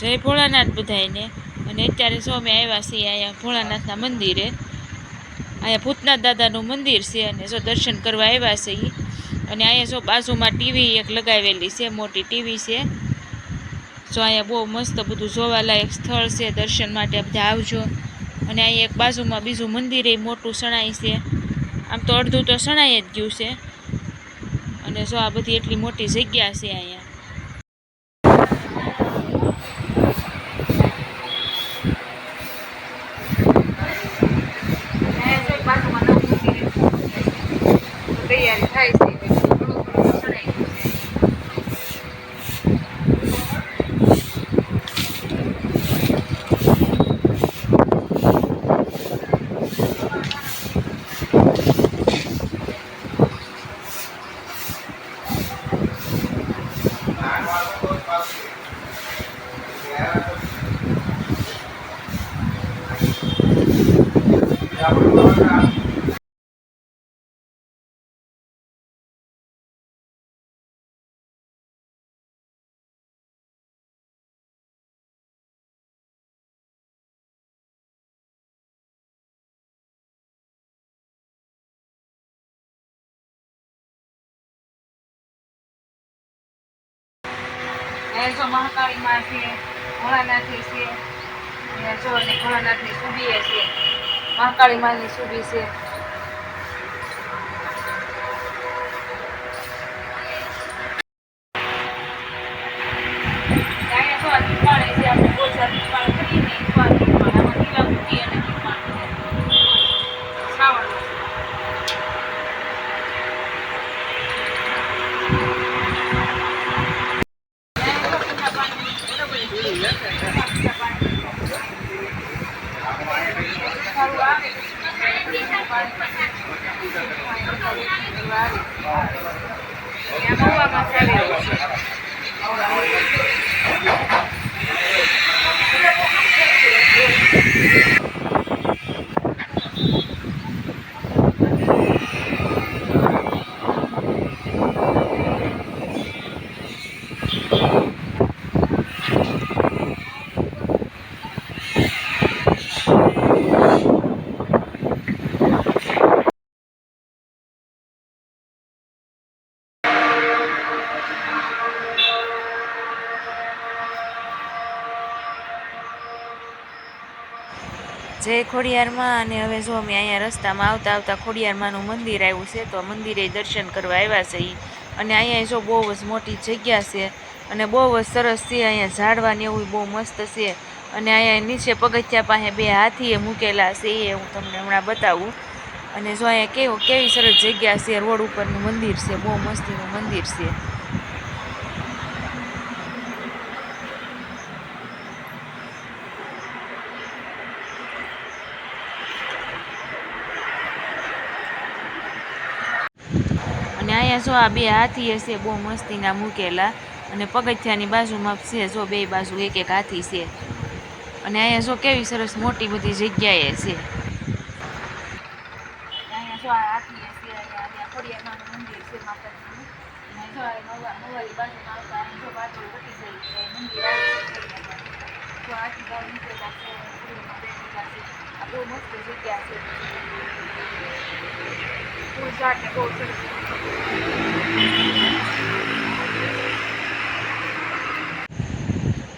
જય ભોળાનાથ બધાયને. અને અત્યારે જો અમે આવ્યા છીએ અહીંયા ભોળાનાથના મંદિરે. અહીંયા ભૂતનાથ દાદાનું મંદિર છે અને જો દર્શન કરવા આવ્યા છે અને અહીંયા જો બાજુમાં ટીવી એક લગાવેલી છે, મોટી ટીવી છે. જો અહીંયા બહુ મસ્ત બધું જોવાલાયક સ્થળ છે, દર્શન માટે બધા આવજો. અને અહીંયા એક બાજુમાં બીજું મંદિર એ મોટું સણાય છે. આમ તો અડધું તો સણાય જ ગયું છે. અને જો આ બધી એટલી મોટી જગ્યા છે અહીંયા. Yeah, we're going જો મહાકાળીમાં છે ભોળાનાથની છે જો ભોળાનાથની સુબી એ છે મહાકાળી માની સુબી છે. સારું આવે મસાલે જય ખોડિયારમાં અને હવે જો અમે અહીંયા રસ્તામાં આવતા આવતા ખોડિયારમાંનું મંદિર આવ્યું છે, તો મંદિરે દર્શન કરવા આવ્યા છે એ અને અહીંયા જો બહુ જ મોટી જગ્યા છે અને બહુ જ સરસ છે, અહીંયા ઝાડવા ને એવું બહુ મસ્ત છે. અને અહીંયા નીચે પગથિયા પાસે બે હાથીએ મૂકેલા છે, એ હું તમને હમણાં બતાવું. અને જો અહીંયા કેવું, કેવી સરસ જગ્યા છે, રોડ ઉપરનું મંદિર છે, બહુ મસ્તીનું મંદિર છે અને અહીંયા જો આ બે હાથી છે, બહુ મસ્તીના મૂકેલા અને પગથિયાની બાજુમાં છે, જો બે બાજુ એક એક હાથી છે. અને અહીંયા જો કેવી સરસ મોટી બધી જગ્યાએ છે. અહીંયા આ બહુ મસ્ત જગ્યા છે. ફૂલ ઝાડ ને બહુ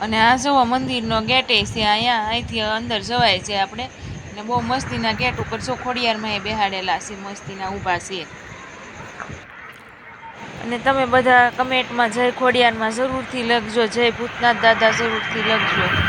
અને આ જુઓ મંદિરનો ગેટ એ છે, અહીંયા અહીંથી અંદર જવાય છે આપણે. અને બહુ મસ્તીના ગેટ ઉપર જો ખોડિયારમાં એ બેહાડેલા છે, મસ્તીના ઊભા છે. અને તમે બધા કમેન્ટમાં જય ખોડિયારમાં જરૂરથી લખજો, જય ભૂતનાથ દાદા જરૂરથી લખજો.